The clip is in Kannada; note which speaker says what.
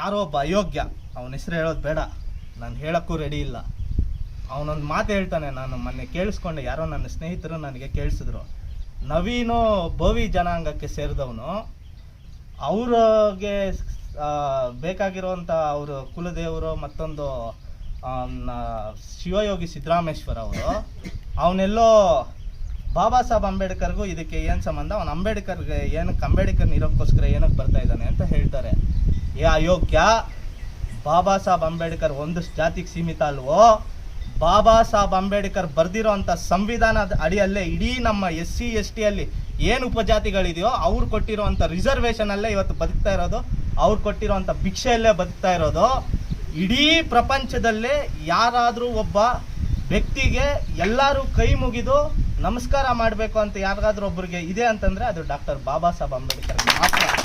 Speaker 1: ಯಾರೋ ಒಬ್ಬ ಅಯೋಗ್ಯ, ಅವನ ಹೆಸರು ಹೇಳೋದು ಬೇಡ. ನಾನು ಹೇಳೋಕ್ಕೂ ರೆಡಿ ಇಲ್ಲ. ಅವನೊಂದು ಮಾತು ಹೇಳ್ತಾನೆ, ನಾನು ಮೊನ್ನೆ ಕೇಳಿಸ್ಕೊಂಡೆ. ಯಾರೋ ನನ್ನ ಸ್ನೇಹಿತರು ನನಗೆ ಕೇಳಿಸಿದ್ರು. ನವೀನು ಭವಿ ಜನಾಂಗಕ್ಕೆ ಸೇರಿದವನು, ಅವ್ರಿಗೆ ಬೇಕಾಗಿರುವಂಥ ಅವರು ಕುಲದೇವರು, ಮತ್ತೊಂದು ಶಿವಯೋಗಿ ಸಿದ್ದರಾಮೇಶ್ವರ ಅವರು, ಅವನೆಲ್ಲೋ ಬಾಬಾ ಸಾಹೇಬ್ ಅಂಬೇಡ್ಕರ್ಗೂ ಇದಕ್ಕೆ ಏನು ಸಂಬಂಧ? ಅವನು ಅಂಬೇಡ್ಕರ್ಗೆ ಏನಕ್ಕೆ ಅಂಬೇಡ್ಕರ್ ಇರೋಕ್ಕೋಸ್ಕರ ಏನಕ್ಕೆ ಬರ್ತಾ ಇದ್ದಾನೆ ಅಂತ ಹೇಳ್ತಾರೆ. ಏ ಅಯೋಗ್ಯ? ಬಾಬಾ ಸಾಹೇಬ್ ಅಂಬೇಡ್ಕರ್ ಒಂದು ಜಾತಿಗೆ ಸೀಮಿತ ಅಲ್ವೋ? ಬಾಬಾ ಸಾಹೇಬ್ ಅಂಬೇಡ್ಕರ್ ಬರ್ದಿರೋ ಅಂಥ ಸಂವಿಧಾನದ ಅಡಿಯಲ್ಲೇ ಇಡೀ ನಮ್ಮ ಎಸ್ ಸಿ ಎಸ್ ಟಿಯಲ್ಲಿ ಏನು ಉಪಜಾತಿಗಳಿದೆಯೋ ಅವ್ರು ಕೊಟ್ಟಿರೋವಂಥ ರಿಸರ್ವೇಷನ್ ಅಲ್ಲೇ ಇವತ್ತು ಬದುಕ್ತಾ ಇರೋದು, ಅವ್ರು ಕೊಟ್ಟಿರೋವಂಥ ಭಿಕ್ಷೆಯಲ್ಲೇ ಬದುಕ್ತಾ ಇರೋದು. ಇಡೀ ಪ್ರಪಂಚದಲ್ಲೇ ಯಾರಾದರೂ ಒಬ್ಬ ವ್ಯಕ್ತಿಗೆ ಎಲ್ಲರೂ ಕೈ ಮುಗಿದು ನಮಸ್ಕಾರ ಮಾಡಬೇಕು ಅಂತ ಯಾರಿಗಾದ್ರೂ ಒಬ್ಬರಿಗೆ ಇದೆ ಅಂತಂದ್ರೆ ಅದು ಡಾಕ್ಟರ್ ಬಾಬಾ ಸಾಹೇಬ್ ಅಂಬೇಡ್ಕರ್ ಮಾತ್ರ.